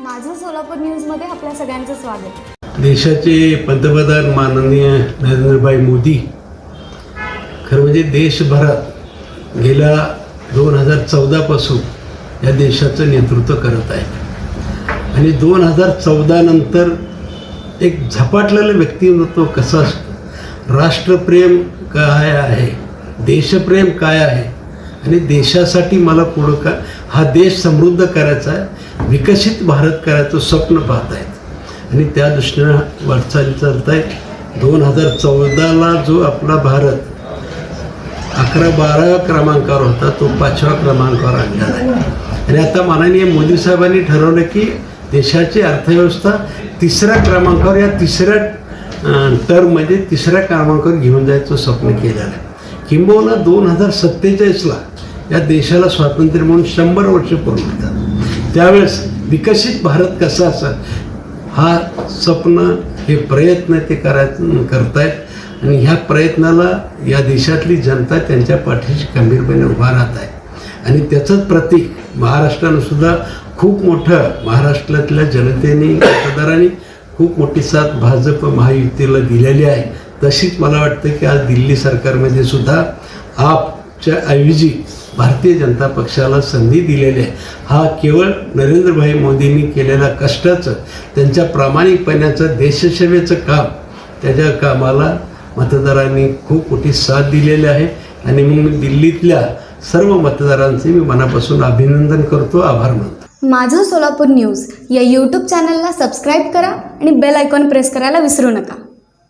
माझं सोलापूर न्यूजमध्ये आपल्या सगळ्यांचं स्वागत. देशाचे पंतप्रधान माननीय नरेंद्रभाई मोदी खरं म्हणजे देशभरात गेल्या दोन हजार चौदापासून या देशाचं नेतृत्व करत आहे आणि दोन हजार चौदा नंतर एक झपाटलेलं व्यक्तिमत्व कसं असतं? राष्ट्रप्रेम काय आहे? देशप्रेम काय आहे? आणि देशासाठी मला पुढं का हा देश समृद्ध करायचा आहे? विकसित भारत करायचं स्वप्न पाहत आहेत. आणि त्या दृष्टीनं वाटचाल चालत आहे दोन हजार चौदाला जो आपला भारत अकरा बारा क्रमांकावर होता तो पाचव्या क्रमांकावर आणलेला आहे आणि आता माननीय मोदी साहेबांनी ठरवलं की देशाची अर्थव्यवस्था तिसऱ्या क्रमांकावर या तिसऱ्या टर्ममध्ये तिसऱ्या क्रमांकावर घेऊन जायचं स्वप्न केलेलं आहे. किंबहुना दोन हजार सत्तेचाळीसला या देशाला स्वातंत्र्य म्हणून शंभर वर्ष पूर्ण होतात त्यावेळेस विकसित भारत कसा असा हा स्वप्न हे प्रयत्न ते करायचं करतायत. आणि ह्या प्रयत्नाला या देशातली जनता त्यांच्या पाठीशी खंबीरपणे उभा राहत आहे. आणि त्याचंच प्रतीक महाराष्ट्रानं सुद्धा खूप मोठं महाराष्ट्रातल्या जनतेने मतदारांनी खूप मोठी साथ भाजप महायुतीला दिलेली आहे. तशीच मला वाटतं की आज दिल्ली सरकारमध्ये सुद्धा आपच्या ऐवजी भारतीय जनता पक्षाला संधी दिलेली आहे. हा केवळ नरेंद्रभाई मोदींनी केलेल्या कष्टाचं. त्यांच्या प्रामाणिकपणाचं देशसेवेचं काम. त्याच्या कामाला मतदारांनी खूप मोठी साथ दिलेली आहे. आणि मग मी दिल्लीतल्या सर्व मतदारांचे मी मनापासून अभिनंदन करतो. आभार मानतो. माझं सोलापूर न्यूज या यूट्यूब चॅनलला सबस्क्राईब करा आणि बेल आयकॉन प्रेस करायला विसरू नका.